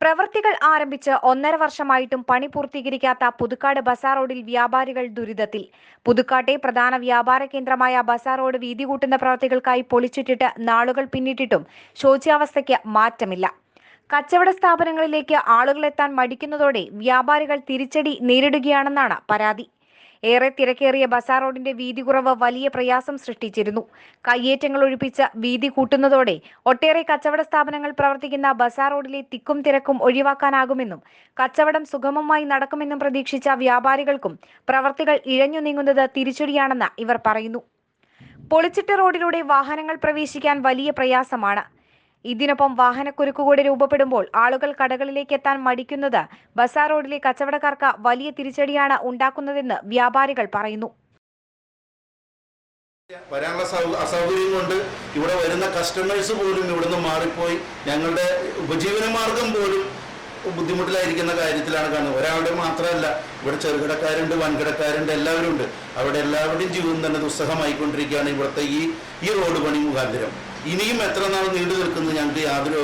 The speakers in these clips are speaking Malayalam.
പ്രവൃത്തികൾ ആരംഭിച്ച് ഒന്നര വർഷമായിട്ടും പണി പൂർത്തീകരിക്കാത്ത പുതുക്കാട് ബസാർ റോഡിൽ വ്യാപാരികൾ ദുരിതത്തിൽ. പുതുക്കാട്ടെ പ്രധാന വ്യാപാര കേന്ദ്രമായ ബസാർ റോഡ് വീതി കൂട്ടുന്ന പ്രവൃത്തികൾക്കായി പൊളിച്ചിട്ടിട്ട് നാളുകൾ പിന്നിട്ടിട്ടും ശോച്യാവസ്ഥയ്ക്ക് മാറ്റമില്ല. കച്ചവട സ്ഥാപനങ്ങളിലേക്ക് ആളുകളെത്താൻ മടിക്കുന്നതോടെ വ്യാപാരികൾ തിരിച്ചടി നേരിടുകയാണെന്നാണ് പരാതി. ഏറെ തിരക്കേറിയ ബസാർ റോഡിന്റെ വീതി കുറവ് വലിയ പ്രയാസം സൃഷ്ടിച്ചിരുന്നു. കയ്യേറ്റങ്ങൾ ഒഴിപ്പിച്ച വീതി കൂട്ടുന്നതോടെ ഒട്ടേറെ കച്ചവട സ്ഥാപനങ്ങൾ പ്രവർത്തിക്കുന്ന ബസാർ റോഡിലെ തിക്കും തിരക്കും ഒഴിവാക്കാനാകുമെന്നും കച്ചവടം സുഗമമായി നടക്കുമെന്നും പ്രതീക്ഷിച്ച വ്യാപാരികൾക്കും പ്രവർത്തികൾ ഇഴഞ്ഞു നീങ്ങുന്നത് തിരിച്ചടിയാണെന്ന് ഇവർ പറയുന്നു. പൊളിച്ചിട്ട റോഡിലൂടെ വാഹനങ്ങൾ പ്രവേശിക്കാൻ വലിയ പ്രയാസമാണ്. ഇതിനൊപ്പം വാഹനക്കുരുക്ക് കൂടി രൂപപ്പെടുമ്പോൾ ആളുകൾ കടകളിലേക്ക് എത്താൻ മടിക്കുന്നത്. ബസാർ റോഡിലെ കച്ചവടക്കാർക്ക് വലിയ തിരിച്ചടിയാണ് ഉണ്ടാക്കുന്നതെന്ന് വ്യാപാരികൾ പറയുന്നു. വരാനുള്ള അസൗകര്യം കൊണ്ട് ഇവിടെ വരുന്ന കസ്റ്റമേഴ്സ് പോലും ഇവിടുന്ന് മാറിപ്പോയി. ഞങ്ങളുടെ ഉപജീവനമാർഗം പോലും ബുദ്ധിമുട്ടിലായിരിക്കുന്ന കാര്യത്തിലാണ് കാണുന്നത്. ഒരാളുടെ മാത്രമല്ല ഇവിടെ ചെറുകിടക്കാരുണ്ട് വൻകിടക്കാരുണ്ട് എല്ലാവരും ഉണ്ട് അവിടെ എല്ലാവരുടെയും ജീവിതം തന്നെ ദുസ്സഹമായിക്കൊണ്ടിരിക്കുകയാണ് ഇവിടുത്തെ ഈ ഈ റോഡ് പണി മുഖാന്തരം. ഇനിയും എത്ര നാൾ നീണ്ടു നിൽക്കുന്നത് ഞങ്ങൾക്ക് യാതൊരു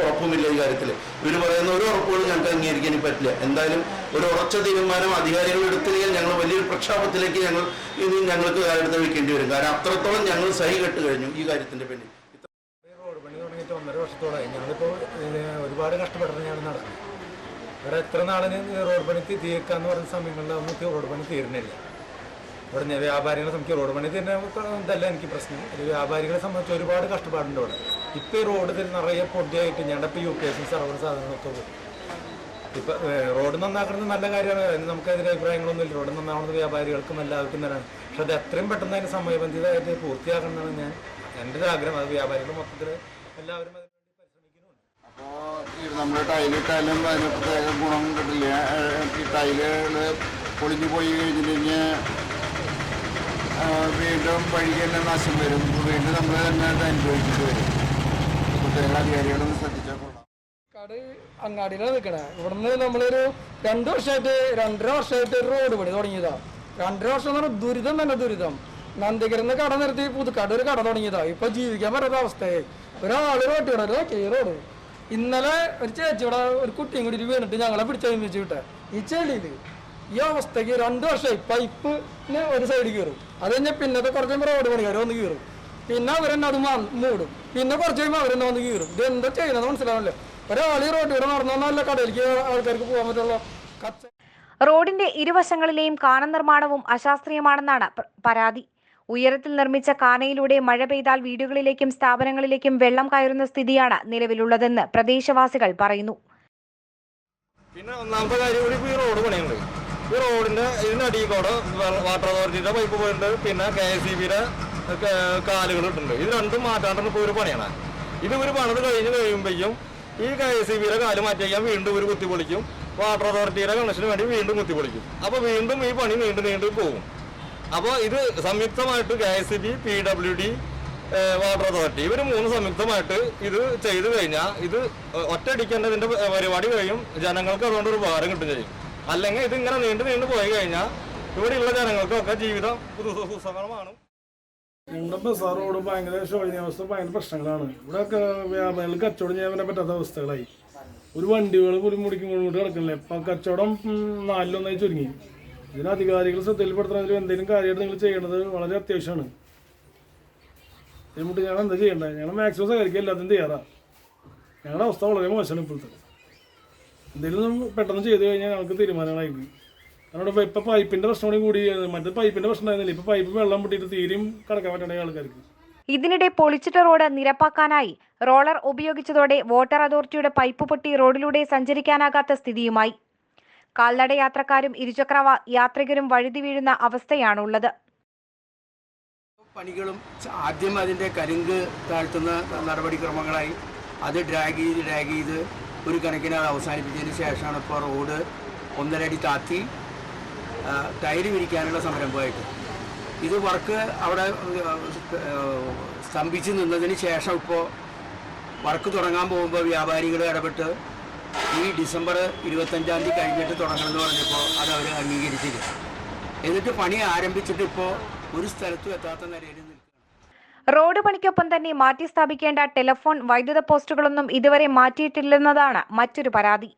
ഉറപ്പുമില്ല ഈ കാര്യത്തിൽ ഇവർ പറയുന്ന ഒരു ഉറപ്പുകളും ഞങ്ങൾക്ക് അംഗീകരിക്കാൻ പറ്റില്ല. എന്തായാലും ഒരു ഉറച്ച തീരുമാനം അധികാരികൾ എടുത്തില്ലെങ്കിൽ ഞങ്ങൾ വലിയൊരു പ്രക്ഷോഭത്തിലേക്ക് ഞങ്ങൾ ഇനി ഞങ്ങൾക്ക് കാലെടുത്ത് വയ്ക്കേണ്ടി വരും. കാരണം അത്രത്തോളം ഞങ്ങൾ സഹി കെട്ട് കഴിഞ്ഞു ഈ കാര്യത്തിന്റെ പിന്നിൽ. റോഡ് പണി തുടങ്ങിയിട്ട് ഒന്നര വർഷത്തോളമായി ഞങ്ങളിപ്പോൾ ഒരുപാട് കഷ്ടപ്പെട്ടിട്ട് ഞാൻ നടക്കുന്നത് ഇവിടെ എത്ര നാളിന് റോഡ് പണി തീർക്കാന്ന് പറഞ്ഞ സമയങ്ങളിൽ നമുക്ക് റോഡ് പണി തീരുന്നില്ല ഇവിടെ ഞാൻ വ്യാപാരികളെ സംബന്ധിച്ച് റോഡ് പണി തന്നെ ഇതല്ല എനിക്ക് പ്രശ്നം. ഇത് വ്യാപാരികളെ സംബന്ധിച്ച് ഒരുപാട് കഷ്ടപ്പാടുണ്ട് ഇവിടെ. ഇപ്പോൾ റോഡ് തന്നെ നിറയെ പൊടിയായിട്ട് ഞങ്ങളുടെ യു പി സി സർവർ സാധനങ്ങളൊക്കെ പോകും ഇപ്പം റോഡ് നന്നാക്കുന്നത് നല്ല കാര്യമാണ്. അതിന് നമുക്ക് അതിന് അഭിപ്രായങ്ങളൊന്നും ഇല്ല. റോഡ് നന്നാവുന്നത് വ്യാപാരികൾക്കും എല്ലാവർക്കും തന്നെയാണ്. പക്ഷെ അത് എത്രയും പെട്ടെന്ന് അതിന് സമയബന്ധിതമായിട്ട് പൂർത്തിയാക്കണമെന്നാണ് ഞാൻ എന്റെ ഒരു ആഗ്രഹം. അത് വ്യാപാരികൾ മൊത്തത്തിൽ എല്ലാവരും അതിന് വേണ്ടി പരിശ്രമിക്കുന്നുണ്ട്. അപ്പോൾ നമ്മുടെ ടൈലിട്ടാലും അതിന് പ്രത്യേക ഗുണം കിട്ടില്ല. ഈ ടൈലുകൾ പൊളിഞ്ഞു പോയി കഴിഞ്ഞിട്ടുണ്ടെങ്കിൽ വീണ്ടും വഴിക്ക് തന്നെ നാശം വരും. വീണ്ടും നമ്മൾ തന്നെ അത് അനുഭവിച്ചിട്ട് വരും. പ്രത്യേക അധികാരികളൊന്ന് ശ്രദ്ധിച്ചാൽ കൊള്ളാം. കട അങ്ങാടിയിലാണ് നിൽക്കണേ ഇവിടുന്ന് നമ്മളൊരു രണ്ട് വർഷമായിട്ട് രണ്ടര വർഷമായിട്ട് റോഡ് പണി തുടങ്ങിയതാ. രണ്ടര വർഷം എന്ന് പറഞ്ഞാൽ ദുരിതം തന്നെ ദുരിതം. നന്ദികരുന്ന് കട നിർത്തി പുതുക്കാട് ഒരു കട തുടങ്ങിയതാ. ഇപ്പൊ ജീവിക്കാൻ പറ്റാത്ത അവസ്ഥയായി. ഒരാൾ റോട്ടി കിടല്ലോ കേ റോഡ് ഇന്നലെ ഒരു ചേച്ചി ഇവിടെ ഒരു കുട്ടിയും കൂടി വീണിട്ട് ഞങ്ങളെ പിടിച്ചു വിട്ടെ. ഈ ചെളിയിൽ ഈ അവസ്ഥയ്ക്ക് രണ്ട് വർഷമായി പൈപ്പിന് ഒരു സൈഡ് കയറും അത് കഴിഞ്ഞാൽ പിന്നത്തെ കുറച്ച് കഴിയുമ്പോൾ റോഡ് പണിക്കാർ ഒന്ന് കീറും. പിന്നെ അവരെന്നെ അത് മൂടും. പിന്നെ കുറച്ച് കഴിയുമ്പോൾ അവരെന്നെ വന്ന് കീറും. ഇത് എന്താ ചെയ്യുന്നത് മനസ്സിലാവില്ല ഒരാൾ റോഡ് റോഡിലൂടെ നടന്നു വന്നാൽ കടയിലേക്ക് ആൾക്കാർക്ക് പോകാൻ പറ്റുള്ള? കച്ച റോഡിന്റെ ഇരുവശങ്ങളിലെയും കാന നിർമ്മാണവും അശാസ്ത്രീയമാണെന്നാണ് പരാതി. ഉയരത്തിൽ നിർമ്മിച്ച കാനയിലൂടെ മഴ പെയ്താൽ വീടുകളിലേക്കും സ്ഥാപനങ്ങളിലേക്കും വെള്ളം കയറുന്ന സ്ഥിതിയാണ് നിലവിലുള്ളതെന്ന് പ്രദേശവാസികൾ പറയുന്നു. പിന്നെ ഒന്നാമത്തെ കാര്യം കൂടി ഈ റോഡ് പണിയുണ്ട് ഈ റോഡിന്റെ ഇതിനടിയിൽ കൂടെ വാട്ടർ അതോറിറ്റിയുടെ പൈപ്പ് പോയിട്ടുണ്ട്. പിന്നെ കെ എസ് സി ബിയുടെ കാലുകൾ ഇട്ടുണ്ട് ഇത് രണ്ടും മാറ്റാണ്ടാണ് ഇപ്പോൾ ഒരു പണിയാണ്. ഇത് ഒരു പണിത് കഴിഞ്ഞ് കഴിയുമ്പോഴേക്കും ഈ കെ എസ് സി ബിയുടെ കാൽ മാറ്റി വീണ്ടും ഒരു കുത്തി പൊളിക്കും വാട്ടർ അതോറിറ്റിയുടെ കണക്ഷന് വേണ്ടി വീണ്ടും കുത്തി പൊളിക്കും അപ്പോൾ വീണ്ടും ഈ പണി നീണ്ടു നീണ്ടു പോകും. അപ്പോൾ ഇത് സംയുക്തമായിട്ട് K S C B P W D water authority ഇവർ മൂന്ന് സംയുക്തമായിട്ട് ഇത് ചെയ്തു കഴിഞ്ഞാൽ ഇത് ഒറ്റയടിക്കേണ്ടതിന്റെ പരിപാടി കഴിയും. ജനങ്ങൾക്ക് അതുകൊണ്ട് ഒരു ഉപകാരം കിട്ടും ചെയ്യും. അല്ലെങ്കിൽ ഇത് ഇങ്ങനെ നീണ്ടു നീണ്ടു പോയി കഴിഞ്ഞാൽ ഇവിടെയുള്ള ജനങ്ങൾക്കൊക്കെ ജീവിതം ദുസ്സഹമാണ് ബസാർ റോഡ് ഭയങ്കര ശോചനീയാവസ്ഥ ഭയങ്കര പ്രശ്നങ്ങളാണ്. ഇവിടെ വ്യാപാരികൾ കച്ചവടം ചെയ്യാൻ പറ്റാത്ത അവസ്ഥകളായി. ഒരു വണ്ടികൾ പോലും മുടിക്കും കൊണ്ട് കിടക്കണില്ല ഇപ്പം കച്ചവടം നാലിലൊന്നായി ചുരുങ്ങി. ഇതിന് അധികാരികൾ ശ്രദ്ധയിൽപ്പെടുത്തണമെങ്കിൽ എന്തെങ്കിലും കാര്യമായിട്ട് നിങ്ങൾ ചെയ്യേണ്ടത് വളരെ അത്യാവശ്യമാണ്. ഇതിനുമുട്ട് ഞങ്ങൾ എന്താ ചെയ്യേണ്ടത് ഞങ്ങൾ മാക്സിമം സഹകരിക്കുക എല്ലാത്തിനും തയ്യാറാണ് ഞങ്ങളുടെ അവസ്ഥ വളരെ മോശമാണ് ഇപ്പോഴത്തെ. എന്തെങ്കിലും നമ്മൾ പെട്ടെന്ന് ചെയ്തു കഴിഞ്ഞാൽ നമുക്ക് തീരുമാനമായി. കാരണം ഇവിടെ ഇപ്പം പൈപ്പിന്റെ പ്രശ്നം കൂടി കൂടി മറ്റേ പൈപ്പിന്റെ പ്രശ്നം ആയിരുന്നില്ല. ഇപ്പം പൈപ്പ് വെള്ളം പൊട്ടിയിട്ട് തീരെയും കിടക്കാൻ പറ്റണ ആൾക്കാർക്ക്. ഇതിനിടെ പൊളിച്ചിട്ട റോഡ് നിരപ്പാക്കാനായി. റോളർ ഉപയോഗിച്ചതോടെ വാട്ടർ അതോറിറ്റിയുടെ പൈപ്പ് പൊട്ടി റോഡിലൂടെ സഞ്ചരിക്കാനാകാത്ത സ്ഥിതിയുമായി. കാൽനട യാത്രക്കാരും ഇരുചക്ര യാത്രികരും വഴുതി വീഴുന്ന അവസ്ഥയാണുള്ളത്. പണികളും ആദ്യം അതിന്റെ കരിങ്ക് താഴ്ത്തുന്ന നടപടിക്രമങ്ങളായി. അത് ഡ്രാഗ് ചെയ്ത് ഡ്രാഗ് ചെയ്ത് ഒരു കണക്കിന് അവസാനിപ്പിച്ചതിന് ശേഷമാണ് ഇപ്പോൾ റോഡ് ഒന്നരടി താത്തി ടയർ വിരിക്കാനുള്ള സംരംഭമായിട്ട്. ഇത് വർക്ക് അവിടെ സ്തംഭിച്ച് നിന്നതിന് ശേഷം ഇപ്പോൾ വർക്ക് തുടങ്ങാൻ പോകുമ്പോൾ വ്യാപാരികൾ ഇടപെട്ട് ഈ ഡിസംബർ ഇരുപത്തഞ്ചാം തീയതി കഴിഞ്ഞിട്ട് തുടങ്ങണമെന്ന് പറഞ്ഞപ്പോൾ അത് അവർ അംഗീകരിച്ചില്ല എന്നിട്ട് പണി ആരംഭിച്ചിട്ട് ഇപ്പോൾ ഒരു സ്ഥലത്തും എത്താത്ത നിലയിൽ റോഡ് പണിക്കൊപ്പം തന്നെ മാറ്റി സ്ഥാപിക്കേണ്ട ടെലിഫോൺ വൈദ്യുത പോസ്റ്റുകളൊന്നും ഇതുവരെ മാറ്റിയിട്ടില്ലെന്നതാണ് മറ്റൊരു പരാതി.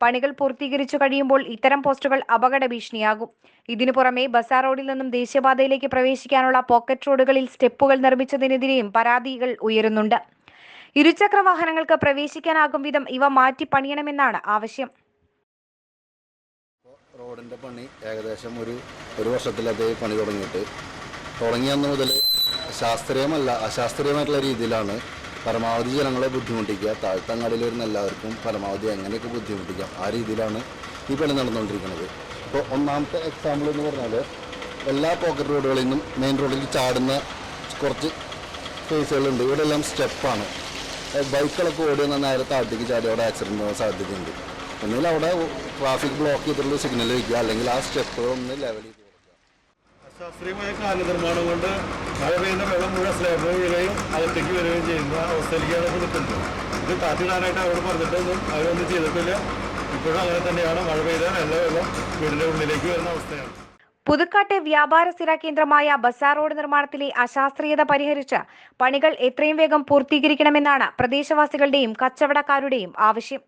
പണികൾ പൂർത്തീകരിച്ചു കഴിയുമ്പോൾ ഇത്തരം പോസ്റ്റുകൾ അപകട ഭീഷണിയാകും. ഇതിനു പുറമെ ബസാർ റോഡിൽ നിന്നും ദേശീയപാതയിലേക്ക് പ്രവേശിക്കാനുള്ള പോക്കറ്റ് റോഡുകളിൽ സ്റ്റെപ്പുകൾ നിർമ്മിച്ചതിനെതിരെയും പരാതികൾ ഉയരുന്നുണ്ട്. ഇരുചക്ര വാഹനങ്ങൾക്ക് പ്രവേശിക്കാനാകും വിധം ഇവ മാറ്റി പണിയണമെന്നാണ് ആവശ്യം. റോഡിന്റെ പണി ഏകദേശം ഒരു ഒരു വർഷത്തിലധികം പണി തുടങ്ങിയിട്ട് തുടങ്ങിയ അന്ന് മുതൽ ശാസ്ത്രീയമല്ല അശാസ്ത്രീയമായിട്ടുള്ള രീതിയിലാണ് പരമാവധി ജനങ്ങളെ ബുദ്ധിമുട്ടിക്കുക. താഴ്ത്തങ്ങാടിയിൽ വരുന്ന എല്ലാവർക്കും പരമാവധി എങ്ങനെയൊക്കെ ബുദ്ധിമുട്ടിക്കാം ആ രീതിയിലാണ് ഈ പണി നടന്നുകൊണ്ടിരിക്കുന്നത്. ഇപ്പോൾ ഒന്നാമത്തെ എക്സാമ്പിൾ എന്ന് പറഞ്ഞാൽ എല്ലാ പോക്കറ്റ് റോഡുകളിൽ നിന്നും മെയിൻ റോഡിൽ ചാടുന്ന കുറച്ച് സ്പേസുകളുണ്ട് ഇവിടെ എല്ലാം സ്റ്റെപ്പാണ് ബൈക്കുകളൊക്കെ ഓടി വന്നാൽ നേരെ താഴത്തേക്ക് ചാടി അവിടെ ആക്സിഡന്റ് ആവാൻ സാധ്യതയുണ്ട്. ഒന്നുകിൽ അവിടെ ട്രാഫിക് ബ്ലോക്ക് ചെയ്തിട്ടുള്ള സിഗ്നൽ വയ്ക്കുക അല്ലെങ്കിൽ ആ സ്റ്റെപ്പ് ഒന്ന് ലെവൽ കൊടുക്കുക അശാസ്ത്രീയമായ കാല നിർമ്മാണം കൊണ്ട് മഴ പെയ്യുന്ന വെള്ളം മുഴുവൻ സ്ലാബ് വീഴുകയും അകത്തേക്ക് വരികയും ചെയ്യുന്ന അവസ്ഥയിലേക്കാണ് ഇപ്പോൾ നിൽക്കുന്നത് ഇത് താറ്റിടാനായിട്ട് അവരോട് പറഞ്ഞിട്ടൊന്നും അവരൊന്നും ചെയ്തിട്ടില്ല. ഇപ്പോഴും അങ്ങനെ തന്നെയാണ്. മഴ പെയ്താൽ എല്ലാ വെള്ളം വീടിന്റെ ഉള്ളിലേക്ക് വരുന്ന അവസ്ഥയാണ്. പുതുക്കാട്ടെ വ്യാപാര സ്ഥിര കേന്ദ്രമായ ബസാർ റോഡ് നിർമ്മാണത്തിലെ അശാസ്ത്രീയത പരിഹരിച്ച് പണികൾ എത്രയും വേഗം പൂർത്തീകരിക്കണമെന്നാണ് പ്രദേശവാസികളുടെയും കച്ചവടക്കാരുടെയും ആവശ്യം.